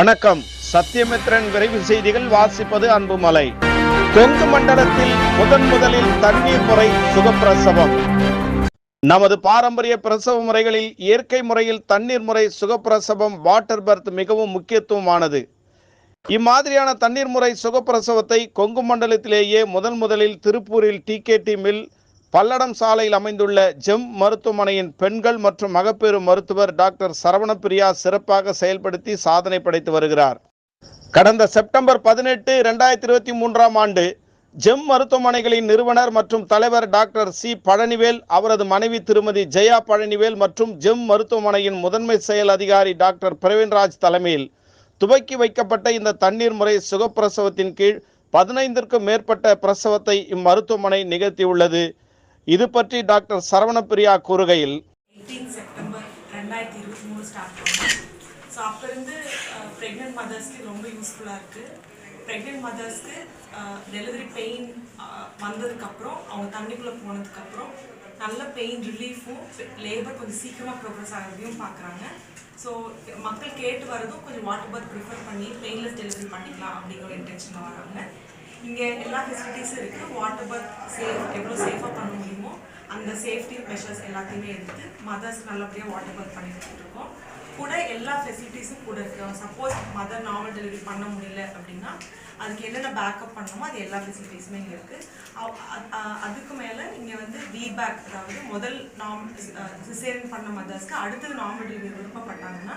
வணக்கம். சத்தியமித்ரன் விரைவு செய்திகள் வாசிப்பது அன்புமலை. கொங்கு மண்டலத்தில் முதன் முதலில் தண்ணீர் முறை சுகப்பிரசவம். நமது பாரம்பரிய பிரசவ முறைகளில் இயற்கை முறையில் தண்ணீர் முறை சுகப்பிரசவம் வாட்டர் பர்த் மிகவும் முக்கியத்துவமானது. இம்மாதிரியான தண்ணீர் முறை சுகப்பிரசவத்தை கொங்கு மண்டலத்திலேயே முதன் முதலில் திருப்பூரில் டிகேடி மில் பல்லடம் சாலையில் அமைந்துள்ள ஜெம் மருத்துவமனையின் பெண்கள் மற்றும் மகப்பேறு மருத்துவர் டாக்டர் சரவணப்பிரியா சிறப்பாக செயல்படுத்தி சாதனை படைத்து வருகிறார். கடந்த செப்டம்பர் பதினெட்டு இரண்டாயிரத்தி இருபத்தி மூன்றாம் ஆண்டு ஜெம் மருத்துவமனைகளின் நிறுவனர் மற்றும் தலைவர் டாக்டர் சி பழனிவேல் அவரது மனைவி திருமதி ஜெயா பழனிவேல் மற்றும் ஜெம் மருத்துவமனையின் முதன்மை செயல் அதிகாரி டாக்டர் பிரவீன்ராஜ் தலைமையில் துவக்கி வைக்கப்பட்ட இந்த தண்ணீர் முறை சுகப்பிரசவத்தின் கீழ் பதினைந்திற்கும் மேற்பட்ட பிரசவத்தை இம்மருத்துவமனை நிகழ்த்தியுள்ளது. இது பற்றி டாக்டர் சரவணப்பிரியா கூறுகையில் 18 செப்டம்பர் ரெண்டாயிரத்தி இருபத்தி மூணு ஸ்டார்ட் ஸோ அப்போ இருந்து ப்ரெக்னென்ட் மதர்ஸ்க்கு ரொம்ப யூஸ்ஃபுல்லாக இருக்குது ப்ரெக்னென்ட் மதர்ஸ்க்கு டெலிவரி பெயின் வந்ததுக்கப்புறம் அவங்க தண்ணிக்குள்ளே போனதுக்கப்புறம் நல்ல பெயின் ரிலீஃபும் லேபர் கொஞ்சம் சீக்கிரமாக ப்ரோக்ரஸ் ஆகிறதையும் பார்க்குறாங்க ஸோ மக்கள் கேட்டு வரதும் கொஞ்சம் வாட்டர் பர்த் ப்ரிஃபர் பண்ணி பெயின்லெஸ் டெலிவரி பண்ணிக்கலாம் அப்படிங்கிற இன்டென்ஷனில் வராங்க. இங்கே எல்லா ஃபெசிலிட்டிஸும் இருக்குது வாட்டர் பர்த் சேஃப் எவ்வளோ சேஃபாக பண்ண முடியுமோ அந்த சேஃப்டி மெஷர்ஸ் எல்லாத்தையுமே எடுத்து மதர்ஸ் நல்லபடியாக வாட்டர் பர்த் பண்ணி வச்சுருக்கோம் கூட எல்லா ஃபெசிலிட்டிஸும் கூட இருக்கு. சப்போஸ் மதர் நார்மல் டெலிவரி பண்ண முடியல அப்படின்னா அதுக்கு என்னென்ன பேக்கப் பண்ணணுமோ அது எல்லா ஃபெசிலிட்டிஸுமே இங்கே இருக்குது அதுக்கு மேலே இங்கே வந்து வீபேக் அதாவது முதல் நாம் சிசேரியன் பண்ண மதர்ஸ்க்கு அடுத்தது நார்மல் டெலிவரி விருப்பப்பட்டாங்கன்னா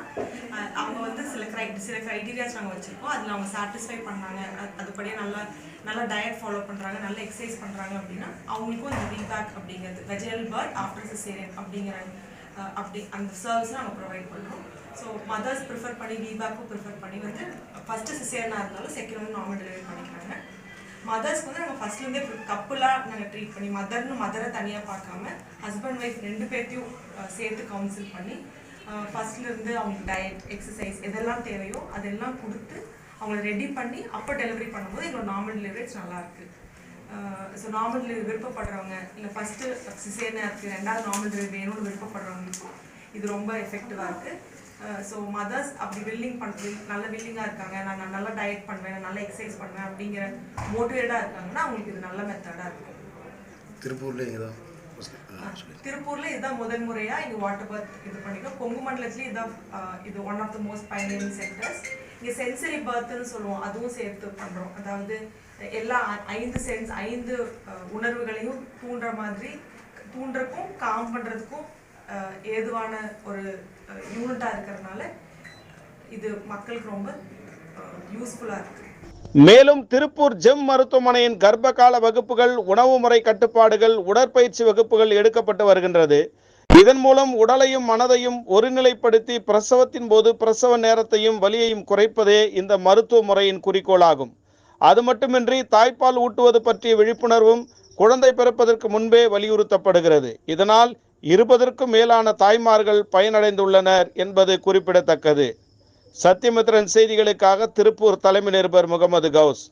சில க்ரைட்டீரியாஸ் நாங்கள் வச்சுருக்கோம். அதில் அவங்க சாட்டிஸ்ஃபை பண்ணாங்க. அதுபடியே நல்லா நல்லா டயட் ஃபாலோ பண்ணுறாங்க நல்லா எக்ஸசைஸ் பண்ணுறாங்க அப்படின்னா அவங்களுக்கும் இந்த வீபேக் அப்படிங்கிறது வெஜினல் பர்த் ஆஃப்டர் சிசேரியன் அப்படிங்கிற அப்படி அந்த சர்வீஸ் நம்ம ப்ரொவைட் பண்ணுறோம் ஸோ மதர்ஸ் ப்ரிஃபர் பண்ணி வீபேக்கும் ப்ரிஃபர் பண்ணி வந்து ஃபஸ்ட்டு சிசேரியனாக இருந்தாலும் செகண்ட் வந்து நார்மல் டெலிவரி பண்ணிக்கிறாங்க. மதர்ஸ்க்கு வந்து நம்ம ஃபர்ஸ்ட்லேருந்தே கப்புலாக நாங்கள் ட்ரீட் பண்ணி மதர்னு மதரை தனியாக பார்க்காம ஹஸ்பண்ட் ஒய்ஃப் ரெண்டு பேர்த்தையும் சேர்த்து கவுன்சில் பண்ணி ஃபஸ்ட்லேருந்து அவங்களுக்கு டயட் எக்ஸசைஸ் எதெல்லாம் தேவையோ அதெல்லாம் கொடுத்து அவங்கள ரெடி பண்ணி அப்போ டெலிவரி பண்ணும்போது எங்களோட நார்மல் டெலிவரிஸ் நல்லாயிருக்கு ஸோ நார்மல் டெலிவரி விருப்பப்படுறவங்க இல்லை ஃபஸ்ட்டு சிசேனாக இருக்குது ரெண்டாவது நார்மல் டெலிவரி வேணும்னு விருப்பப்படுறவங்களுக்கும் இது ரொம்ப எஃபெக்டிவாக இருக்குது ஸோ மதர்ஸ் அப்படி வில்லிங் பண்ணுறது நல்ல வில்லிங்காக இருக்காங்க நான் நான் நல்லா டயட் பண்ணுவேன் நான் நல்லா எக்ஸசைஸ் பண்ணுவேன் அப்படிங்கிற மோட்டிவேட்டாக இருக்காங்கன்னா அவங்களுக்கு இது நல்ல மெத்தடாக இருக்கும். திருப்பூர்லேயே தான் திருப்பூர்ல இதுதான் முதல் முறையா இங்க வாட்டர் பர்த் இது பண்ணிருக்கோம். கொங்கு மண்டலத்துலயும் இதுதான் இது one of the most pioneering centres இங்க சென்சரி பர்த்னு சொல்லுவோம். அதுவும் சேர்த்து பண்றோம். அதாவது எல்லா ஐந்து சென்ஸ் ஐந்து உணர்வுகளையும் தூண்டுற மாதிரி தூண்டுறக்கும் காம் பண்றதுக்கும் ஏதுவான ஒரு யூனிட்டா இருக்கிறதுனால இது மக்களுக்கு ரொம்ப யூஸ்ஃபுல்லா இருக்கு. மேலும் திருப்பூர் ஜெம் மருத்துவமனையின் கர்ப்பகால வகுப்புகள் உணவு முறை கட்டுப்பாடுகள் உடற்பயிற்சி வகுப்புகள் எடுக்கப்பட்டு வருகின்றது. இதன் மூலம் உடலையும் மனதையும் ஒருநிலைப்படுத்தி பிரசவத்தின் போது பிரசவ நேரத்தையும் வலியையும் குறைப்பதே இந்த மருத்துவ முறையின் குறிக்கோளாகும். அது மட்டுமின்றி தாய்ப்பால் ஊட்டுவது பற்றிய விழிப்புணர்வும் குழந்தை பிறப்பதற்கு முன்பே வலியுறுத்தப்படுகிறது. இதனால் இருபதற்கும் மேலான தாய்மார்கள் பயனடைந்துள்ளனர் என்பது குறிப்பிடத்தக்கது. சத்தியமுத்திரன் செய்திகளுக்காக திருப்பூர் தலைமை நிருபர் முகமது கவுஸ்.